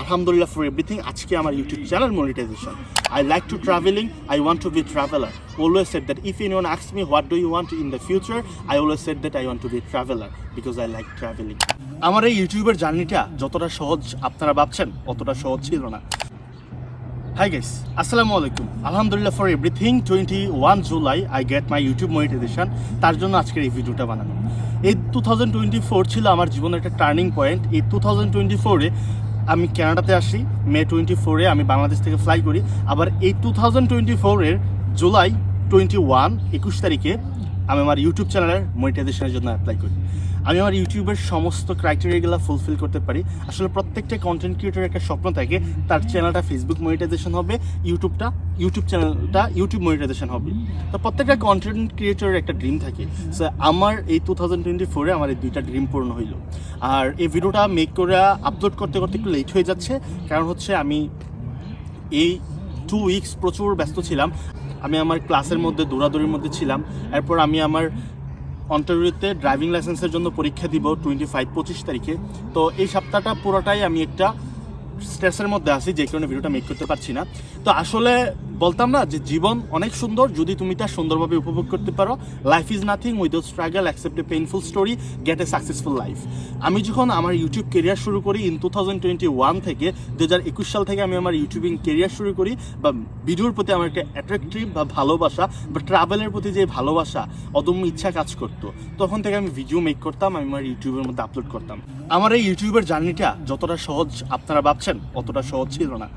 আলহামদুলিল্লাহ for everything আজকে আমার YouTube channel monetization I like to travelling I want to be traveller always set that if anyone asks me what do you want in the future I always set that I want to be traveller because I like travelling আমার এই ইউটিউবের জার্নিটা যতটা সহজ আপনারা ভাবছেন, অতটা সহজ ছিল না। হাই গাইস আসসালামু আলাইকুম। আলহামদুলিল্লাহ for everything twenty one July I get my YouTube monetization তার জন্য আজকের এই ভিডিওটা বানানো। এই টু থাউজেন্ড টোয়েন্টি ফোর ছিল আমার জীবনের একটা টার্নিং পয়েন্ট এই টু থাউজেন্ড টোয়েন্টি ফোরে আমি ক্যানাডাতে আসি, মে টোয়েন্টি ফোরে আমি বাংলাদেশ থেকে ফ্লাই করি। আবার এই টু থাউজেন্ড টোয়েন্টি ফোরের জুলাই টোয়েন্টি ওয়ান একুশ তারিখে আমি আমার ইউটিউব চ্যানেলের মনিটাইজেশনের জন্য অ্যাপ্লাই করি। আমি আমার ইউটিউবের সমস্ত ক্রাইটেরিয়াগুলো ফুলফিল করতে পারি। আসলে প্রত্যেকটা কন্টেন্ট ক্রিয়েটরের একটা স্বপ্ন থাকে, তার চ্যানেলটা ফেসবুক মনিটাইজেশন হবে ইউটিউবটা ইউটিউব চ্যানেলটা ইউটিউব মনিটাইজেশন হবে। তো প্রত্যেকটা কন্টেন্ট ক্রিয়েটরের একটা ড্রিম থাকে। সো আমার এই টু থাউজেন্ড টোয়েন্টি ফোরে আমার এই দুইটা ড্রিম পূর্ণ হইল। আর এই ভিডিওটা মেক করে আপলোড করতে করতে একটু লেট হয়ে যাচ্ছে। কারণ হচ্ছে আমি এই টু উইকস প্রচুর ব্যস্ত ছিলাম। আমি আমার ক্লাসের মধ্যে, দৌড়াদৌড়ির মধ্যে ছিলাম। এরপর আমি আমার অন্টারিওতে ড্রাইভিং লাইসেন্সের জন্য পরীক্ষা দিব টোয়েন্টি ফাইভ পঁচিশ তারিখে। তো এই সপ্তাহটা পুরোটাই আমি একটা স্ট্রেসের মধ্যে আছি, যে কারণে ভিডিওটা মেক করতে পারছি না। তো আসলে বলতাম না যে জীবন অনেক সুন্দর, যদি তুমি তা সুন্দরভাবে উপভোগ করতে পারো। Life is nothing without struggle accept a painful story get a successful life আমি যখন আমার ইউটিউব কেরিয়ার শুরু করি in two thousand twenty one থেকে দু হাজার একুশ সাল থেকে আমি আমার ইউটিউবিং কেরিয়ার শুরু করি, বা ভিডিওর প্রতি আমার একটা অ্যাট্রাকটিভ বা ভালোবাসা, বা ট্রাভেলের প্রতি যে ভালোবাসা, অদম্য ইচ্ছা কাজ করতো। তখন থেকে আমি ভিডিও মেক করতাম, আমি আমার ইউটিউবের মধ্যে আপলোড করতাম। আমার এই ইউটিউবের জার্নিটা যতটা সহজ আপনারা ভাবছেন, অতটা সহজ ছিল না।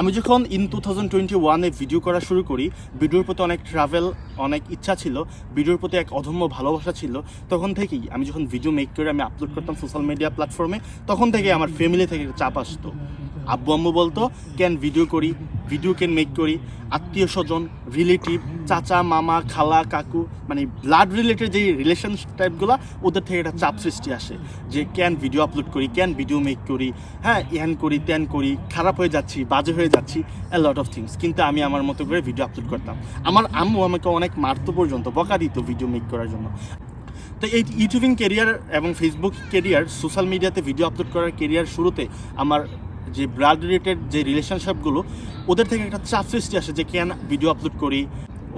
আমি যখন ইন টু থাউজেন্ড টোয়েন্টি ওয়ানে ভিডিও করা শুরু করি। ভিডিওর প্রতি অনেক ট্রাভেল অনেক ইচ্ছা ছিল। ভিডিওর প্রতি এক অধম্য ভালোবাসা ছিল। তখন থেকেই আমি যখন ভিডিও মেক করে আমি আপলোড করতাম সোশ্যাল মিডিয়া প্ল্যাটফর্মে তখন থেকে আমার ফ্যামিলি থেকে চাপ আসতো। আব্বু, আম্মু বলতো ক্যান ভিডিও করি? ভিডিও ক্যান মেক করি, আত্মীয় স্বজন রিলেটিভ চাচা, মামা, খালা, কাকু মানে ব্লাড রিলেটেড যে রিলেশন টাইপগুলো ওদের থেকে একটা চাপ সৃষ্টি আসে যে ক্যান ভিডিও আপলোড করি ক্যান ভিডিও মেক করি হ্যাঁ ইয়ান করি, ত্যান করি, খারাপ হয়ে যাচ্ছি, বাজে হয়ে যাচ্ছি এ লট অফ থিংস কিন্তু আমি আমার মতো করে ভিডিও আপলোড করতাম। আমার আম্মু আমাকে অনেক মারতো পর্যন্ত, বকা দিত ভিডিও মেক করার জন্য। তো এই ইউটিউবিং কেরিয়ার এবং ফেসবুক কেরিয়ার সোশ্যাল মিডিয়াতে ভিডিও আপলোড করার কেরিয়ার শুরুতে আমার যে ব্লাড রিলেটেড যে রিলেশনশিপগুলো ওদের থেকে একটা চাপ সৃষ্টি আসে যে, কেন ভিডিও আপলোড করি?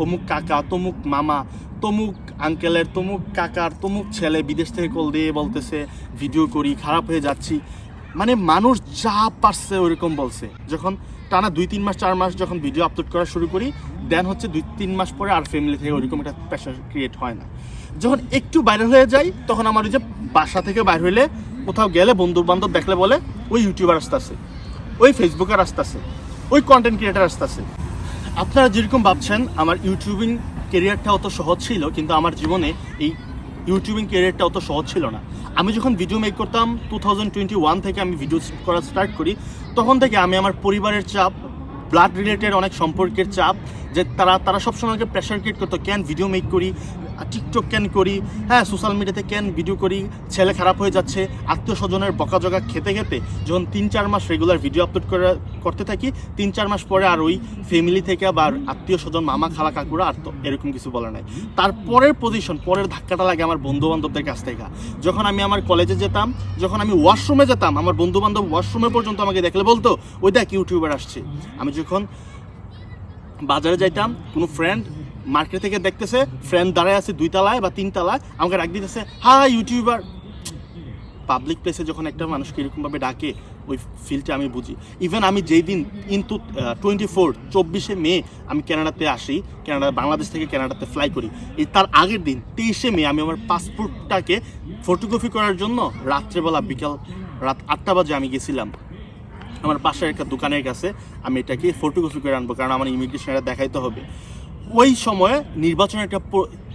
অমুক কাকা, তমুক মামা, তমুক আঙ্কেলের তমুক কাকার, তমুক ছেলে বিদেশ থেকে কল দিয়ে বলতেছে ভিডিও করি, খারাপ হয়ে যাচ্ছি। মানে মানুষ যা পারছে ওরকম বলছে। যখন টানা দুই, তিন মাস, চার মাস যখন ভিডিও আপলোড করা শুরু করি দেন হচ্ছে দুই, তিন মাস পরে আর ফ্যামিলি থেকে ওইরকম একটা প্রেশার ক্রিয়েট হয় না। যখন একটু বাইরে হয়ে যাই তখন আমার ওই যে বাসা থেকে বাইরে হইলে কোথাও গেলে বন্ধু বান্ধব দেখলে বলে, ওই ইউটিউবার আসতেছে, ওই ফেসবুকের আসতেছে, ওই কন্টেন্ট ক্রিয়েটার আসতেছে। আপনারা যেরকম ভাবছেন, আমার ইউটিউবিং কেরিয়ারটা অত সহজ ছিল, কিন্তু আমার জীবনে এই ইউটিউবিং কেরিয়ারটা অত সহজ ছিল না। আমি যখন ভিডিও মেক করতাম টু থাউজেন্ড টোয়েন্টি ওয়ান থেকে আমি ভিডিও করা স্টার্ট করি, তখন থেকে আমি আমার পরিবারের চাপ ব্লাড রিলেটেড অনেক সম্পর্কের চাপ, যে তারা তারা সবসময় আমাকে প্রেশার ক্রিয়েট করতো ক্যান ভিডিও মেক করি টিকটক ক্যান করি হ্যাঁ সোশ্যাল মিডিয়াতে ক্যান ভিডিও করি, ছেলে খারাপ হয়ে যাচ্ছে, আত্মীয় স্বজনের বকাজকা খেতে খেতে, যখন তিন, চার মাস রেগুলার ভিডিও আপলোড করে করতে থাকি, তিন চার মাস পরে আর ওই ফ্যামিলি থেকে আবার আত্মীয় স্বজন, মামা, খালা, কাকুরা আর তো এরকম কিছু বলে নাই। তারপরের পজিশন পরের ধাক্কাটা লাগে আমার বন্ধু বান্ধবদের কাছ থেকে। যখন আমি আমার কলেজে যেতাম, যখন আমি ওয়াশরুমে যেতাম, আমার বন্ধু বান্ধব ওয়াশরুমে পর্যন্ত আমাকে দেখলে বলতো, ওই দেখ ইউটিউবার আসছে। আমি যখন বাজারে যাইতাম, কোনো ফ্রেন্ড মার্কেট থেকে দেখতেছে ফ্রেন্ড দাঁড়ায় আছে দুই তলায় বা তিন তলায়, আমাকে ডাক দিতেছে হা ইউটিউবার। পাবলিক প্লেসে যখন একটা মানুষকে এরকমভাবে ডাকে ওই ফিলটা আমি বুঝি। ইভেন আমি যেই দিন ইনটু টোয়েন্টি ফোর চব্বিশে মে আমি কানাডাতে আসি কানাডা বাংলাদেশ থেকে কানাডাতে ফ্লাই করি। এই তার আগের দিন, তেইশে মে আমি আমার পাসপোর্টটাকে ফটোকপি করার জন্য রাত্রেবেলা বিকাল রাত আটটা বাজে আমি গেছিলাম। আমার পাশের একটা দোকানের কাছে আমি এটাকে ফটোকপি করে আনব, কারণ আমার ইমিগ্রেশন এটা দেখাইতে হবে। ওই সময়ে নির্বাচনের একটা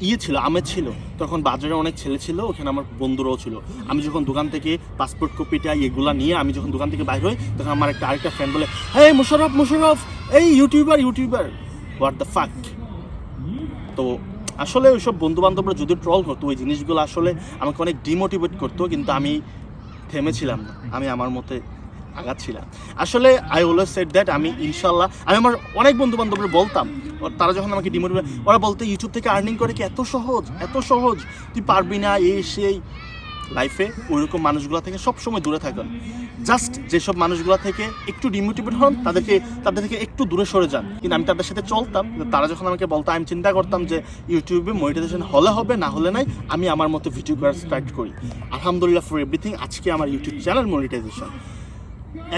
ইয়ে ছিল, আমেজ ছিল। তখন বাজারে অনেক ছেলে ছিল, ওখানে আমার বন্ধুরাও ছিল। আমি যখন দোকান থেকে পাসপোর্ট কপিটা এগুলা নিয়ে আমি যখন দোকান থেকে বাইর হই, তখন আমার একটা আরেকটা ফ্রেন্ড বলে হ্যাঁ মুশারফ মুশারফ এই YouTuber YouTuber what the fuck তো আসলে ওইসব বন্ধু বান্ধবরা যদি ট্রল করতো ওই জিনিসগুলো আসলে আমাকে অনেক ডিমোটিভেট করতো, কিন্তু আমি থেমেছিলাম না। আমি আমার মতে আগাচ্ছিলাম। আসলে আই অলওয়েজ সেট দ্যাট আমি ইনশাল্লাহ, আমি আমার অনেক বন্ধু বান্ধবরা বলতাম তারা যখন আমাকে ডিমোটিভেট ওরা বলতে ইউটিউব থেকে আর্নিং করে কি এত সহজ? এত সহজ? তুই পারবি না, এই, সেই। লাইফে ওইরকম মানুষগুলো থেকে সবসময় দূরে থাকুন জাস্ট যেসব মানুষগুলো থেকে একটু ডিমোটিভেট হন, তাদেরকে, তাদের থেকে একটু দূরে সরে যান। কিন্তু আমি তাদের সাথে চলতাম তারা যখন আমাকে বলতো আমি চিন্তা করতাম যে ইউটিউবে মনিটাইজেশন হলে হবে, না হলে নাই, আমি আমার মতো ভিডিও করা স্টার্ট করি। আলহামদুলিল্লাহ ফর এভরিথিং আজকে আমার ইউটিউব চ্যানেল মনিটাইজেশন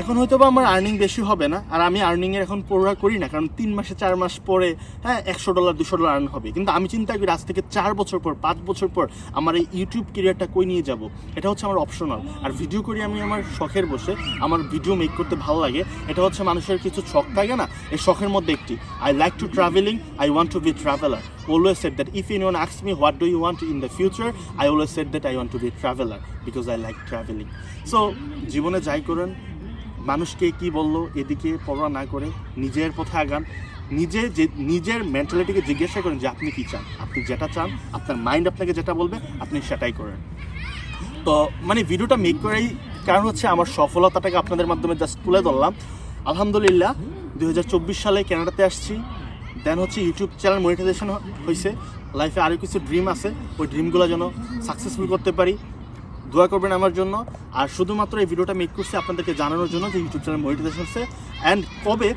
এখন হয়তো বা আমার আর্নিং বেশি হবে না, আর আমি আর্নিংয়ের এখন পড়া করি না, কারণ তিন মাসে চার মাস পরে হ্যাঁ একশো ডলার দুশো ডলার আর্ন হবে। কিন্তু আমি চিন্তা করি আজ থেকে চার বছর পর, পাঁচ বছর পর আমার এই ইউটিউব কেরিয়ারটা কই নিয়ে যাব? এটা হচ্ছে আমার অপশনাল আর ভিডিও করি আমি আমার শখের বসে, আমার ভিডিও মেক করতে ভালো লাগে। এটা হচ্ছে মানুষের কিছু শখ থাকে না? এই শখের মধ্যে একটি। I like to travelling I want to be traveller always set that if anyone asks me, what do you want in the future? I always said that I want to be traveller because I like travelling so জীবনে যাই করেন মানুষকে কি বলল, এদিকে পড়া না করে নিজের পথে আগান। নিজে যে, নিজের মেন্টালিটিকে জিজ্ঞাসা করেন যে, আপনি কি চান? আপনি যেটা চান, আপনার মাইন্ড আপনাকে যেটা বলবে, আপনি সেটাই করেন। তো মানে ভিডিওটা মেক করাই কারণ হচ্ছে আমার সফলতাটাকে আপনাদের মাধ্যমে জাস্ট তুলে ধরলাম। আলহামদুলিল্লাহ দু হাজার চব্বিশ সালে কানাডাতে আসছি। দেন হচ্ছে ইউটিউব চ্যানেল মনিটাইজেশন হয়েছে লাইফে আরও কিছু ড্রিম আছে। ওই ড্রিমগুলো যেন সাকসেসফুল করতে পারি। দোয়া করবেন আমার জন্য। আর শুধুমাত্র এই ভিডিওটা মেক করছি আপনাদেরকে জানানোর জন্য যে ইউটিউব চ্যানেল মনিটাইজেশন হচ্ছে। অ্যান্ড কবে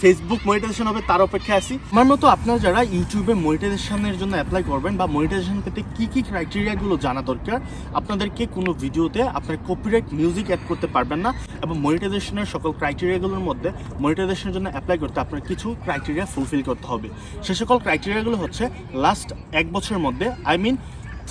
ফেসবুক মনিটাইজেশন হবে তার অপেক্ষায় আছি। আমার মতো আপনারা যারা ইউটিউবে মনিটাইজেশনের জন্য অ্যাপ্লাই করবেন বা মনিটাইজেশন পেতে কী কী ক্রাইটেরিয়াগুলো জানা দরকার, আপনাদেরকে কোনো ভিডিওতে আপনার কপিরাইট মিউজিক অ্যাড করতে পারবেন না এবং মনিটাইজেশনের সকল ক্রাইটেরিয়াগুলোর মধ্যে মনিটাইজেশনের জন্য অ্যাপ্লাই করতে আপনার কিছু ক্রাইটেরিয়া ফুলফিল করতে হবে। সে সকল ক্রাইটেরিয়াগুলো হচ্ছে লাস্ট এক বছরের মধ্যে I mean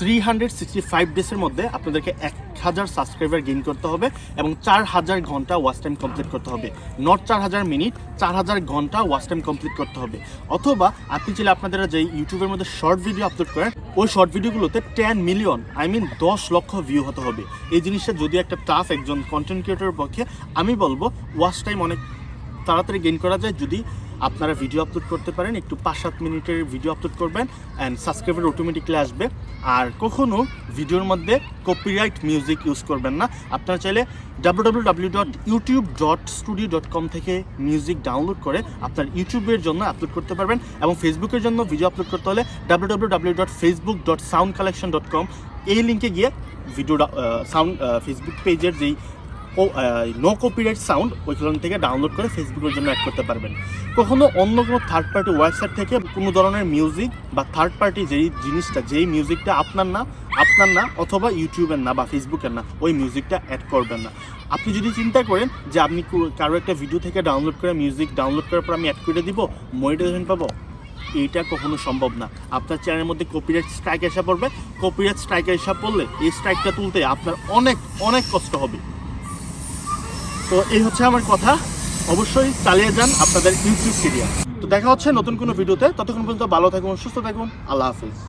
three hundred sixty five ডেসের মধ্যে আপনাদেরকে এক হাজার সাবস্ক্রাইবার গেইন করতে হবে এবং চার হাজার ঘণ্টা ওয়াচ টাইম কমপ্লিট করতে হবে। নট চার হাজার মিনিট চার হাজার ঘণ্টা ওয়াচ টাইম কমপ্লিট করতে হবে। অথবা আপনি চাইলে আপনাদের যে ইউটিউবের মধ্যে শর্ট ভিডিও আপলোড করেন, ওই শর্ট ভিডিওগুলোতে টেন মিলিয়ন আই মিন দশ লক্ষ ভিউ হতে হবে। এই জিনিসটা যদি একটা টাফ একজন কন্টেন্ট ক্রিয়েটরের পক্ষে, আমি বলব ওয়াচ টাইম অনেক তাড়াতাড়ি গেইন করা যায়। যদি আপনারা ভিডিও আপলোড করতে পারেন, একটু পাঁচ সাত মিনিটের ভিডিও আপলোড করবেন অ্যান্ড সাবস্ক্রাইবার অটোমেটিকলি আসবে। আর কখনো ভিডিওর মধ্যে কপিরাইট মিউজিক ইউজ করবেন না। আপনারা চাইলে W W dot YouTube dot studio dot com থেকে মিউজিক ডাউনলোড করে আপনার ইউটিউবের জন্য আপলোড করতে পারবেন এবং ফেসবুকের জন্য ভিডিও আপলোড করতে হলে W W W dot Facebook dot sound collection dot com এই লিঙ্কে গিয়ে ভিডিও সাউন্ড ফেসবুক পেজের যেই নো কপিরাইট সাউন্ড ওইখান থেকে ডাউনলোড করে ফেসবুকের জন্য অ্যাড করতে পারবেন। কখনো অন্য কোনো থার্ড পার্টি ওয়েবসাইট থেকে কোনো ধরনের মিউজিক বা থার্ড পার্টি যেই জিনিসটা, যেই মিউজিকটা আপনার না আপনার না, অথবা ইউটিউবের না বা ফেসবুকের না, ওই মিউজিকটা অ্যাড করবেন না। আপনি যদি চিন্তা করেন যে আপনি কারও একটা ভিডিও থেকে ডাউনলোড করে মিউজিক ডাউনলোড করার পর আমি অ্যাড করে দিব মনিটাইজেশন পাবো? এইটা কখনো সম্ভব না। আপনার চ্যানেলের মধ্যে কপিরাইট স্ট্রাইক এসে পড়বে। কপিরাইট স্ট্রাইক এসে পড়লে এই স্ট্রাইকটা তুলতে আপনার অনেক অনেক কষ্ট হবে। তো এই হচ্ছে আমার কথা। অবশ্যই চালিয়ে যান আপনাদের ইউটিউব কেরিয়ার তো দেখা হচ্ছে নতুন কোনো ভিডিওতে। ততক্ষণ পর্যন্ত ভালো থাকুন, সুস্থ থাকুন। আল্লাহ হাফিজ।